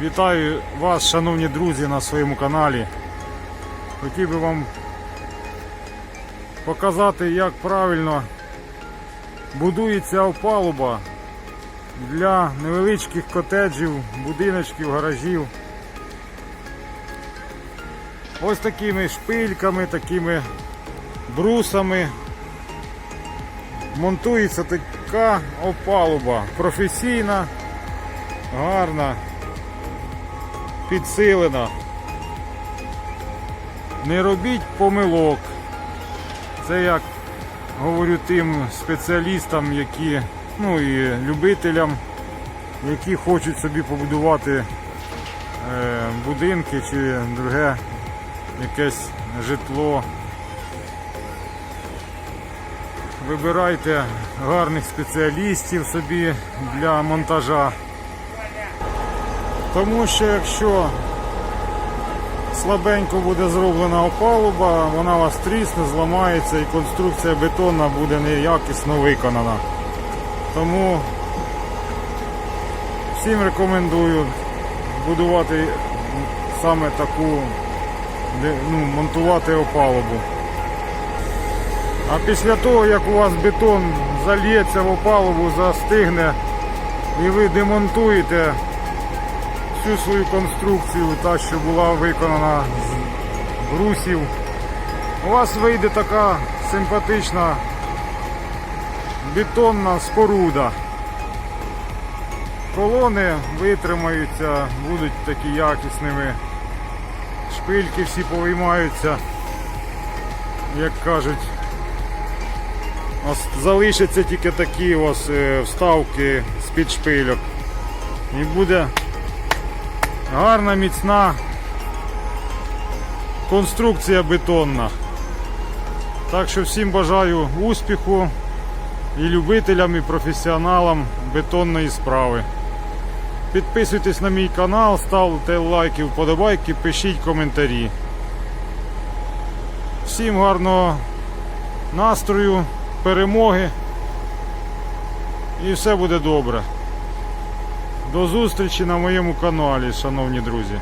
Вітаю вас, шановні друзі, на своєму каналі. Хотів би вам показати, як правильно будується опалуба для невеличких котеджів, будиночків, гаражів. Ось такими шпильками, такими брусами монтується така опалуба. Професійна, гарна, підсилена. Не робіть помилок. Це як говорю тим спеціалістам, які, ну і любителям, які хочуть собі побудувати е, будинки чи друге якесь житло. Вибирайте гарних спеціалістів собі для монтажа. Тому що якщо слабенько буде зроблена опалуба, вона вас трісне, зламається і конструкція бетонна буде неякісно виконана. Тому всім рекомендую будувати саме таку, ну, монтувати опалубу. А після того, як у вас бетон зальється в опалубу, застигне і ви демонтуєте всю свою конструкцію, та, що була виконана з брусів, у вас вийде така симпатична бетонна споруда. Колони витримаються, будуть такі якісними. Шпильки всі повиймаються, як кажуть. Залишаться тільки такі ось е, вставки з-під шпильок. І буде гарна, міцна конструкція бетонна. Так що всім бажаю успіху і любителям, і професіоналам бетонної справи. Підписуйтесь на мій канал, ставте лайки, вподобайки, пишіть коментарі. Всім гарного настрою, перемоги і все буде добре. До зустрічі на моєму каналі, шановні друзі.